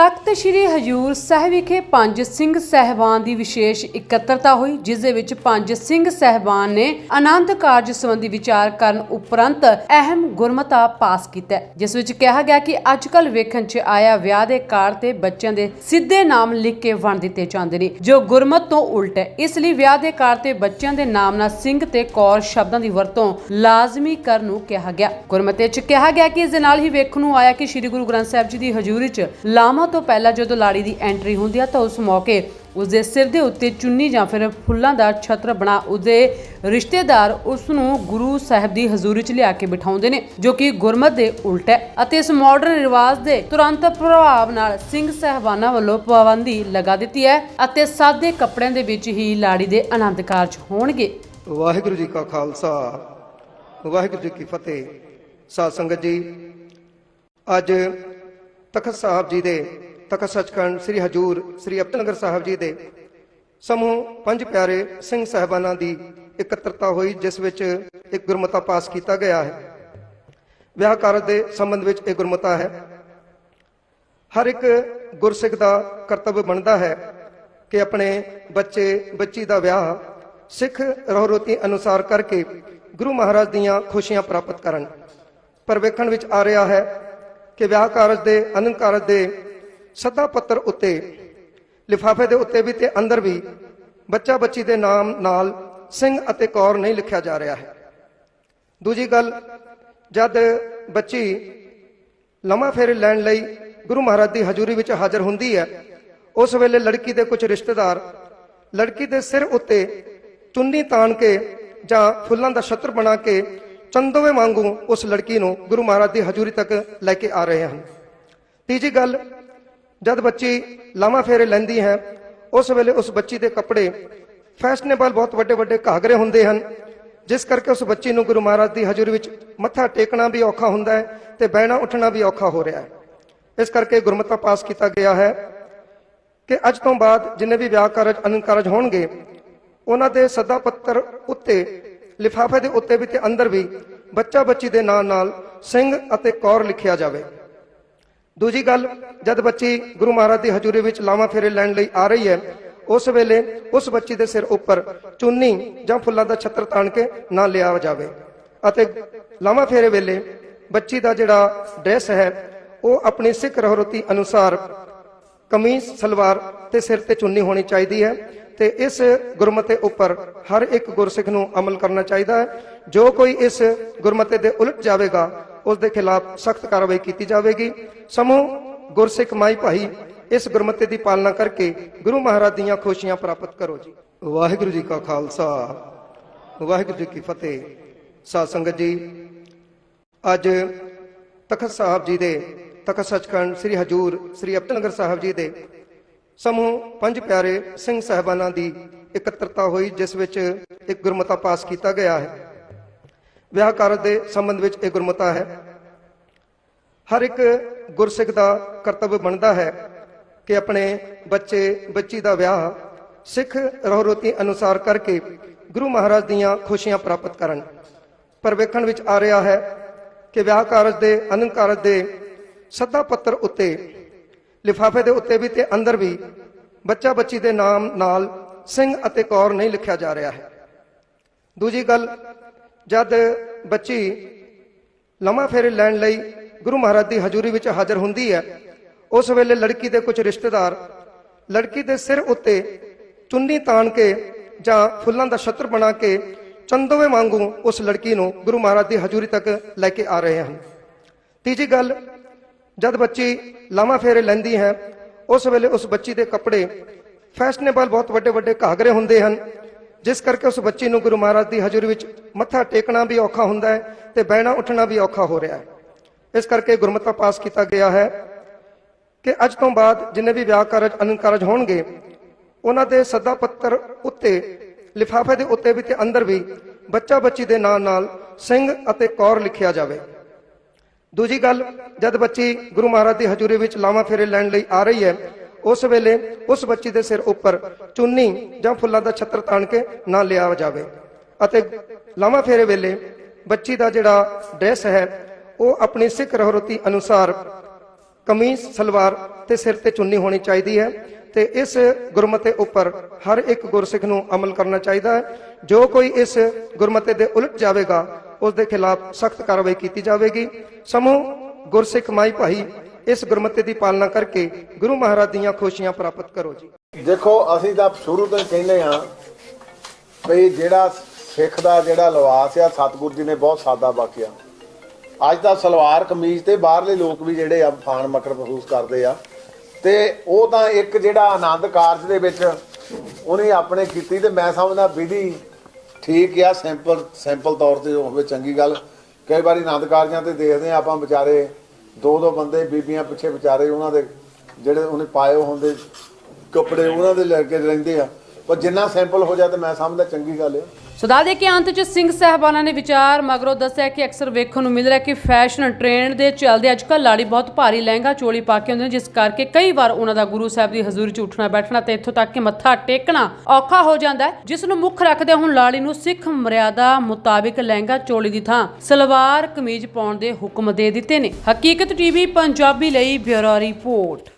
ਤਖਤ ਸ੍ਰੀ ਹਜੂਰ ਸਾਹਿਬ ਵਿਖੇ ਪੰਜ ਸਿੰਘ ਸਹਿਬਾਨ ਦੀ ਵਿਸ਼ੇਸ਼ ਇਕੱਤਰਤਾ ਹੋਈ, ਜਿਸ ਦੇ ਵਿੱਚ ਪੰਜ ਸਿੰਘ ਸਹਿਬਾਨ ਨੇ ਆਨੰਦ ਕਾਰਜ ਸੰਬੰਧੀ ਵਿਚਾਰ ਕਰਨ ਉਪਰੰਤ ਅਹਿਮ ਗੁਰਮਤਾ ਪਾਸ ਕੀਤਾ ਜਿਸ ਵਿੱਚ ਕਿਹਾ ਗਿਆ ਕਿ ਅੱਜ ਵੇਖਣ 'ਚ ਆਇਆ ਵਿਆਹ ਦੇ ਕਾਰਡ ਤੇ ਬੱਚਿਆਂ ਦੇ ਸਿੱਧੇ ਨਾਮ ਲਿਖ ਕੇ ਵੰਡ ਦਿੱਤੇ ਜਾਂਦੇ ਨੇ, ਜੋ ਗੁਰਮਤ ਤੋਂ ਉਲਟ ਹੈ। ਇਸ ਲਈ ਵਿਆਹ ਦੇ ਕਾਰ ਤੇ ਬੱਚਿਆਂ ਦੇ ਨਾਮ ਨਾਲ ਸਿੰਘ ਤੇ ਕੌਰ ਸ਼ਬਦਾਂ ਦੀ ਵਰਤੋਂ ਲਾਜ਼ਮੀ ਕਰਨ ਨੂੰ ਕਿਹਾ ਗਿਆ। ਗੁਰਮਤੇ 'ਚ ਕਿਹਾ ਗਿਆ ਕਿ ਇਸ ਦੇ ਨਾਲ ਹੀ ਵੇਖਣ ਨੂੰ ਆਇਆ ਕਿ ਸ੍ਰੀ ਗੁਰੂ ਗ੍ਰੰਥ ਸਾਹਿਬ ਜੀ ਦੀ ਹਜ਼ੂਰੀ 'ਚ ਲਾਮਾ ਤੋਂ ਪਹਿਲਾਂ ਜਦੋਂ ਲਾੜੀ ਦੀ ਐਂਟਰੀ ਹੁੰਦੀ ਹੈ ਤਾਂ ਉਸ ਮੌਕੇ ਉਸ ਦੇ ਸਿਰ ਦੇ ਉੱਤੇ ਚੁੰਨੀ ਜਾਂ ਫਿਰ ਫੁੱਲਾਂ ਦਾ ਛਤਰ ਬਣਾ ਉਸਦੇ ਰਿਸ਼ਤੇਦਾਰ ਉਸ ਨੂੰ ਗੁਰੂ ਸਾਹਿਬ ਦੀ ਹਜ਼ੂਰੀ 'ਚ ਲਿਆ ਕੇ ਬਿਠਾਉਂਦੇ ਨੇ, ਜੋ ਕਿ ਗੁਰਮਤ ਦੇ ਉਲਟ ਹੈ। ਅਤੇ ਇਸ ਮਾਡਰਨ ਰਿਵਾਜ ਦੇ ਤੁਰੰਤ ਪ੍ਰਭਾਵ ਨਾਲ ਸਿੰਘ ਸਹਿਬਾਨਾਂ ਵੱਲੋਂ ਪਾਬੰਦੀ ਲਗਾ ਦਿੱਤੀ ਹੈ ਅਤੇ ਸਾਦੇ ਕੱਪੜਿਆਂ ਦੇ ਵਿੱਚ ਹੀ ਲਾੜੀ ਦੇ ਆਨੰਦ ਕਾਰਜ ਹੋਣਗੇ। ਵਾਹਿਗੁਰੂ ਜੀ ਕਾ ਖਾਲਸਾ, ਵਾਹਿਗੁਰੂ ਜੀ ਕੀ ਫਤਿਹ। ਸਾਧ ਸੰਗਤ ਜੀ, ਅੱਜ ਤਖਤ ਸਾਹਿਬ ਜੀ ਦੇ, ਤਖਤ ਸੱਚਖੰਡ ਸ੍ਰੀ ਹਜੂਰ ਸ੍ਰੀ ਅਪਤਨਗਰ ਸਾਹਿਬ ਜੀ ਦੇ। ਸਮੂਹ ਪੰਜ ਪਿਆਰੇ ਸਿੰਘ ਸਹਿਬਾਨਾਂ ਦੀ ਇਕੱਤਰਤਾ ਹੋਈ, ਜਿਸ ਵਿੱਚ ਇੱਕ ਗੁਰਮਤਾ ਪਾਸ ਕੀਤਾ ਗਿਆ ਹੈ। ਵਿਆਹ ਕਾਰਜ ਦੇ ਸੰਬੰਧ ਵਿੱਚ ਇਹ ਗੁਰਮਤਾ ਹੈ। ਹਰ ਇੱਕ ਗੁਰਸਿੱਖ ਦਾ ਕਰਤੱਵ ਬਣਦਾ ਹੈ ਕਿ ਆਪਣੇ ਬੱਚੇ, ਬੱਚੀ ਦਾ ਵਿਆਹ ਸਿੱਖ ਰਹਿਰੋਤੀ ਅਨੁਸਾਰ ਕਰਕੇ ਗੁਰੂ ਮਹਾਰਾਜ ਦੀਆਂ ਖੁਸ਼ੀਆਂ ਪ੍ਰਾਪਤ ਕਰਨ। ਪਰ ਵੇਖਣ ਵਿੱਚ ਆ ਰਿਹਾ ਹੈ ਕਿ ਵਿਆਹ ਕਾਰਜ ਦੇ ਅਨੰਦ ਕਾਰਜ ਦੇ ਸੱਦਾ ਪੱਤਰ ਉੱਤੇ, ਲਿਫਾਫੇ ਦੇ ਉੱਤੇ ਵੀ ਤੇ ਅੰਦਰ ਵੀ ਬੱਚਾ ਬੱਚੀ ਦੇ ਨਾਮ ਨਾਲ ਸਿੰਘ ਅਤੇ ਕੌਰ ਨਹੀਂ ਲਿਖਿਆ ਜਾ ਰਿਹਾ ਹੈ। ਦੂਜੀ ਗੱਲ, ਜਦ ਬੱਚੀ ਲੰਮਾ ਫੇਰੇ ਲੈਣ ਲਈ ਗੁਰੂ ਮਹਾਰਾਜ ਦੀ ਹਜ਼ੂਰੀ ਵਿੱਚ ਹਾਜ਼ਰ ਹੁੰਦੀ ਹੈ, ਉਸ ਵੇਲੇ ਲੜਕੀ ਦੇ ਕੁਝ ਰਿਸ਼ਤੇਦਾਰ ਲੜਕੀ ਦੇ ਸਿਰ ਉੱਤੇ ਚੁੰਨੀ ਤਾਣ ਕੇ ਜਾਂ ਫੁੱਲਾਂ ਦਾ ਛਤਰ ਬਣਾ ਕੇ ਚੰਦੋਵੇਂ ਵਾਂਗੂ ਉਸ ਲੜਕੀ ਨੂੰ ਗੁਰੂ ਮਹਾਰਾਜ ਦੀ ਹਜ਼ੂਰੀ ਤੱਕ ਲੈ ਕੇ ਆ ਰਹੇ ਹਨ। ਤੀਜੀ ਗੱਲ, ਜਦ ਬੱਚੀ ਲਾਮਾ ਫੇਰੇ ਲੈਂਦੀ ਹੈ, ਉਸ ਵੇਲੇ ਉਸ ਬੱਚੀ ਦੇ ਕੱਪੜੇ ਫੈਸ਼ਨੇਬਲ ਬਹੁਤ ਵੱਡੇ ਵੱਡੇ ਘਾਗਰੇ ਹੁੰਦੇ ਹਨ, ਜਿਸ ਕਰਕੇ ਉਸ ਬੱਚੀ ਨੂੰ ਗੁਰੂ ਮਹਾਰਾਜ ਦੀ ਹਜ਼ੂਰੀ ਵਿੱਚ ਮੱਥਾ ਟੇਕਣਾ ਵੀ ਔਖਾ ਹੁੰਦਾ ਹੈ ਤੇ ਬਹਿਣਾ ਉੱਠਣਾ ਵੀ ਔਖਾ ਹੋ ਰਿਹਾ ਹੈ। ਇਸ ਕਰਕੇ ਗੁਰਮਤਾ ਪਾਸ ਕੀਤਾ ਗਿਆ ਹੈ ਕਿ ਅੱਜ ਤੋਂ ਬਾਅਦ ਜਿੰਨੇ ਵੀ ਵਿਆਹ ਕਾਰਜ, ਅਨੰਦ ਕਾਰਜ ਹੋਣਗੇ, ਉਹਨਾਂ ਦੇ ਸੱਦਾ ਪੱਤਰ ਉੱਤੇ ਲਿਫਾਫੇ ਦੇ ਉੱਤੇ ਵੀ ਤੇ ਅੰਦਰ ਵੀ ਬੱਚਾ ਬੱਚੀ ਦੇ ਨਾਂ ਨਾਲ ਸਿੰਘ ਅਤੇ ਕੌਰ ਲਿਖਿਆ ਜਾਵੇ। ਦੂਜੀ ਗੱਲ, ਜਦ ਬੱਚੀ ਗੁਰੂ ਮਹਾਰਾਜ ਦੀ ਹਜ਼ੂਰੀ ਵਿੱਚ ਲਾਵਾਂ ਫੇਰੇ ਲੈਣ ਲਈ ਆ ਰਹੀ ਹੈ, ਉਸ ਵੇਲੇ ਉਸ ਬੱਚੀ ਦੇ ਸਿਰ ਉੱਪਰ ਚੁੰਨੀ ਜਾਂ ਫੁੱਲਾਂ ਦਾ ਛੱਤਰ ਤਾਣ ਕੇ ਨਾ ਲਿਆ ਜਾਵੇ ਅਤੇ ਲਾਵਾਂ ਫੇਰੇ ਵੇਲੇ ਬੱਚੀ ਦਾ ਜਿਹੜਾ ਡਰੈਸ ਹੈ, ਉਹ ਆਪਣੀ ਸਿੱਖ ਰਹਿਰਤੀ ਅਨੁਸਾਰ ਕਮੀਜ਼, ਸਲਵਾਰ ਤੇ ਸਿਰ ਤੇ ਚੁੰਨੀ ਹੋਣੀ ਚਾਹੀਦੀ ਹੈ ਤੇ ਇਸ ਗੁਰਮਤੇ ਉੱਪਰ ਹਰ ਇੱਕ ਗੁਰਸਿੱਖ ਨੂੰ ਅਮਲ ਕਰਨਾ ਚਾਹੀਦਾ ਹੈ। ਜੋ ਕੋਈ ਇਸ ਗੁਰਮਤੇ ਦੇ ਉਲਟ ਜਾਵੇਗਾ, ਉਸ ਦੇ ਖਿਲਾਫ ਸਖਤ ਕਾਰਵਾਈ ਕੀਤੀ ਜਾਵੇਗੀ। ਸਮੂਹ, ਗੁਰਸਿੱਖ ਮਾਈ ਭਾਈ, ਇਸ ਗੁਰਮਤੇ ਦੀ ਪਾਲਣਾ ਕਰਕੇ ਗੁਰੂ ਮਹਾਰਾਜ ਦੀਆਂ ਖੁਸ਼ੀਆਂ ਪ੍ਰਾਪਤ ਕਰੋ ਜੀ। ਵਾਹਿਗੁਰੂ ਜੀ ਕਾ ਖਾਲਸਾ, ਵਾਹਿਗੁਰੂ ਜੀ ਕੀ ਫਤਿਹ। ਸਾਧ ਸੰਗਤ ਜੀ, ਅੱਜ ਤਖਤ ਸਾਹਿਬ ਜੀ ਦੇ ਤਖਤ ਸੱਚਖੰਡ ਸ੍ਰੀ ਹਜੂਰ ਸ੍ਰੀ ਅਬਦਲਨਗਰ ਸਾਹਿਬ ਜੀ ਦੇ ਸਮੂਹ ਪੰਜ ਪਿਆਰੇ ਸਿੰਘ ਸਹਿਬਾਨਾਂ ਦੀ ਇਕੱਤਰਤਾ ਹੋਈ, ਜਿਸ ਵਿੱਚ ਇੱਕ ਗੁਰਮਤਾ ਪਾਸ ਕੀਤਾ ਗਿਆ ਹੈ। ਵਿਆਹ ਕਾਰਜ ਦੇ ਸੰਬੰਧ ਵਿੱਚ ਇਹ ਗੁਰਮਤਾ ਹੈ। ਹਰ ਇੱਕ ਗੁਰਸਿੱਖ ਦਾ ਕਰਤੱਵ ਬਣਦਾ ਹੈ ਕਿ ਆਪਣੇ ਬੱਚੇ, ਬੱਚੀ ਦਾ ਵਿਆਹ ਸਿੱਖ ਰਹਿ-ਰੋਤੀ ਅਨੁਸਾਰ ਕਰਕੇ ਗੁਰੂ ਮਹਾਰਾਜ ਦੀਆਂ ਖੁਸ਼ੀਆਂ ਪ੍ਰਾਪਤ ਕਰਨ। ਪਰ ਵੇਖਣ ਵਿੱਚ ਆ ਰਿਹਾ ਹੈ ਕਿ ਵਿਆਹ ਕਾਰਜ ਦੇ, ਅਨੰਦ ਕਾਰਜ ਦੇ ਸੱਦਾ ਪੱਤਰ ਉੱਤੇ, ਲਿਫਾਫੇ ਦੇ ਉੱਤੇ ਵੀ ਤੇ ਅੰਦਰ ਵੀ ਬੱਚਾ ਬੱਚੀ ਦੇ ਨਾਮ ਨਾਲ ਸਿੰਘ ਅਤੇ ਕੌਰ ਨਹੀਂ ਲਿਖਿਆ ਜਾ ਰਿਹਾ ਹੈ। ਦੂਜੀ ਗੱਲ, ਜਦ ਬੱਚੀ ਲੰਮਾ ਫੇਰੇ ਲੈਣ ਲਈ ਗੁਰੂ ਮਹਾਰਾਜ ਦੀ ਹਜ਼ੂਰੀ ਵਿੱਚ ਹਾਜ਼ਰ ਹੁੰਦੀ ਹੈ, ਉਸ ਵੇਲੇ ਲੜਕੀ ਦੇ ਕੁਝ ਰਿਸ਼ਤੇਦਾਰ ਲੜਕੀ ਦੇ ਸਿਰ ਉੱਤੇ ਚੁੰਨੀ ਤਾਣ ਕੇ ਜਾਂ ਫੁੱਲਾਂ ਦਾ ਛਤਰ ਬਣਾ ਕੇ ਚੰਦੋਵੇਂ ਵਾਂਗੂ ਉਸ ਲੜਕੀ ਨੂੰ ਗੁਰੂ ਮਹਾਰਾਜ ਦੀ ਹਜ਼ੂਰੀ ਤੱਕ ਲੈ ਕੇ ਆ ਰਹੇ ਹਨ। ਤੀਜੀ ਗੱਲ ਜਦ ਬੱਚੀ ਲਾਮਾ ਫੇਰੇ ਲੈਂਦੀ ਹੈ, ਉਸ ਵੇਲੇ ਉਸ ਬੱਚੀ ਦੇ ਕੱਪੜੇ ਫੈਸ਼ਨੇਬਲ ਬਹੁਤ ਵੱਡੇ ਵੱਡੇ ਘਾਗਰੇ ਹੁੰਦੇ ਹਨ। ਜਿਸ ਕਰਕੇ ਉਸ ਬੱਚੀ ਨੂੰ ਗੁਰੂ ਮਹਾਰਾਜ ਦੀ ਹਜ਼ੂਰੀ ਵਿੱਚ ਮੱਥਾ ਟੇਕਣਾ ਵੀ ਔਖਾ ਹੁੰਦਾ ਹੈ ਤੇ ਬਹਿਣਾ ਉੱਠਣਾ ਵੀ ਔਖਾ ਹੋ ਰਿਹਾ ਹੈ। ਇਸ ਕਰਕੇ ਗੁਰਮਤਾ ਪਾਸ ਕੀਤਾ ਗਿਆ ਹੈ ਕਿ ਅੱਜ ਤੋਂ ਬਾਅਦ ਜਿੰਨੇ ਵੀ ਵਿਆਹ ਕਾਰਜ ਅਨੰਦ ਕਾਰਜ ਹੋਣਗੇ, ਉਹਨਾਂ ਦੇ ਸੱਦਾ ਪੱਤਰ ਉੱਤੇ, ਲਿਫਾਫੇ ਦੇ ਉੱਤੇ ਵੀ ਤੇ ਅੰਦਰ ਵੀ ਬੱਚਾ ਬੱਚੀ ਦੇ ਨਾਂ ਨਾਲ ਸਿੰਘ ਅਤੇ ਕੌਰ ਲਿਖਿਆ ਜਾਵੇ। ਦੂਜੀ ਗੱਲ, ਜਦ ਬੱਚੀ ਗੁਰੂ ਮਹਾਰਾਜ ਦੀ ਹਜ਼ੂਰੀ ਵਿੱਚ ਲਾਵਾਂ ਫੇਰੇ ਲੈਣ ਲਈ ਆ ਰਹੀ ਹੈ, ਉਸ ਵੇਲੇ ਉਸ ਬੱਚੀ ਦੇ ਸਿਰ ਉੱਪਰ ਚੁੰਨੀ ਜਾਂ ਫੁੱਲਾਂ ਦਾ ਛੱਤਰ ਤਾਣ ਕੇ ਨਾ ਲਿਆ ਜਾਵੇ ਅਤੇ ਲਾਵਾਂ ਫੇਰੇ ਵੇਲੇ ਬੱਚੀ ਦਾ ਜਿਹੜਾ ਡਰੈਸ ਹੈ, ਉਹ ਆਪਣੀ ਸਿੱਖ ਰਹਿਰਤੀ ਅਨੁਸਾਰ ਕਮੀਜ਼, ਸਲਵਾਰ ਤੇ ਸਿਰ ਤੇ ਚੁੰਨੀ ਹੋਣੀ ਚਾਹੀਦੀ ਹੈ ਤੇ ਇਸ ਗੁਰਮਤੇ ਉੱਪਰ ਹਰ ਇੱਕ ਗੁਰਸਿੱਖ ਨੂੰ ਅਮਲ ਕਰਨਾ ਚਾਹੀਦਾ ਹੈ। ਜੋ ਕੋਈ ਇਸ ਗੁਰਮਤੇ ਦੇ ਉਲਟ ਜਾਵੇਗਾ ਉਸ ਦੇ ਖਿਲਾਫ ਸਖਤ ਕਾਰਵਾਈ ਕੀਤੀ ਜਾਵੇਗੀ। ਸਮੂਹ ਗੁਰਸਿੱਖ ਮਾਈ ਭਾਈ, ਇਸ ਗੁਰਮਤਿ ਦੀ ਪਾਲਣਾ ਕਰਕੇ ਗੁਰੂ ਮਹਾਰਾਜ ਦੀਆਂ ਖੁਸ਼ੀਆਂ ਪ੍ਰਾਪਤ ਕਰੋ ਜੀ। ਦੇਖੋ, ਅਸੀਂ ਤਾਂ ਸ਼ੁਰੂ ਤੋਂ ਹੀ ਕਹਿੰਦੇ ਆ ਵੀ ਜਿਹੜਾ ਸਿੱਖ ਦਾ ਜਿਹੜਾ ਲਿਬਾਸ ਆ, ਸਤਿਗੁਰੂ ਜੀ ਨੇ ਬਹੁਤ ਸਾਦਾ ਬਾਕਿਆ ਅੱਜ ਤਾਂ ਸਲਵਾਰ ਕਮੀਜ਼ ਤੇ ਬਾਹਰਲੇ ਲੋਕ ਵੀ ਜਿਹੜੇ ਆ, ਫਾਨ ਮਕਰ ਮਹਿਸੂਸ ਕਰਦੇ ਆ। ਤੇ ਉਹ ਤਾਂ ਇੱਕ ਜਿਹੜਾ ਆਨੰਦ ਕਾਰਜ ਦੇ ਵਿੱਚ ਉਹਨੇ ਆਪਣੇ ਕੀਤੀ ਤੇ ਮੈਂ ਸਮਝਦਾ ਵਿਧੀ ਠੀਕ ਆ ਸਿੰਪਲ ਸਿੰਪਲ ਤੌਰ ਤੇ ਹੋਵੇ ਚੰਗੀ ਗੱਲ। ਕਈ ਵਾਰੀ ਆਨੰਦ ਕਾਰਜਾਂ ਤੇ ਦੇਖਦੇ ਆ ਆਪਾਂ ਵਿਚਾਰੇ, ਦੋ ਦੋ ਬੰਦੇ ਬੀਬੀਆਂ ਪਿੱਛੇ ਵਿਚਾਰੇ ਉਹਨਾਂ ਦੇ, ਜਿਹੜੇ ਉਹਨੇ ਪਾਏ ਹੁੰਦੇ ਕੱਪੜੇ ਉਹਨਾਂ ਦੇ ਲੈ ਕੇ ਰਹਿੰਦੇ ਆ। ਪਰ ਜਿੰਨਾ ਸਿੰਪਲ ਹੋ ਜਾ ਤੇ ਮੈਂ ਸਮਝਦਾ ਚੰਗੀ ਗੱਲ ਆ। ਸੋ ਦੱਸ ਦਈਏ ਅੰਤ 'ਚ ਸਿੰਘ ਸਾਹਿਬਾਨਾਂ ਨੇ ਵਿਚਾਰ ਮਗਰੋਂ ਦੱਸਿਆ ਕਿ ਅਕਸਰ ਵੇਖਣ ਨੂੰ ਮਿਲ ਰਿਹਾ ਕਿ ਫੈਸ਼ਨ ਟ੍ਰੈਂਡ ਦੇ ਚੱਲਦੇ ਅੱਜਕੱਲ ਲਾੜੀ ਬਹੁਤ ਭਾਰੀ ਲਹਿੰਗਾ ਚੋਲੀ ਪਾ ਕੇ ਹੁੰਦੇ ਨੇ, ਜਿਸ ਕਰਕੇ ਕਈ ਵਾਰ ਉਹਨਾਂ ਦਾ ਗੁਰੂ ਸਾਹਿਬ ਦੀ ਹਜ਼ੂਰੀ 'ਚ ਉੱਠਣਾ ਬੈਠਣਾ ਤੇ ਇੱਥੋਂ ਤੱਕ ਕਿ ਮੱਥਾ ਟੇਕਣਾ ਔਖਾ ਹੋ ਜਾਂਦਾ ਹੈ, ਜਿਸ ਨੂੰ ਮੁੱਖ ਰੱਖਦੇ ਹੁਣ ਲਾੜੀ ਨੂੰ ਸਿੱਖ ਮਰਿਆਦਾ ਮੁਤਾਬਿਕ ਲਹਿੰਗਾ ਚੋਲੀ ਦੀ ਥਾਂ ਸਲਵਾਰ ਕਮੀਜ਼ ਪਾਉਣ ਦੇ ਹੁਕਮ ਦੇ ਦਿੱਤੇ ਨੇ। ਹਕੀਕਤ ਟੀਵੀ, ਪੰਜਾਬੀ ਲਈ ਬਿਊਰੋ ਰਿਪੋਰਟ।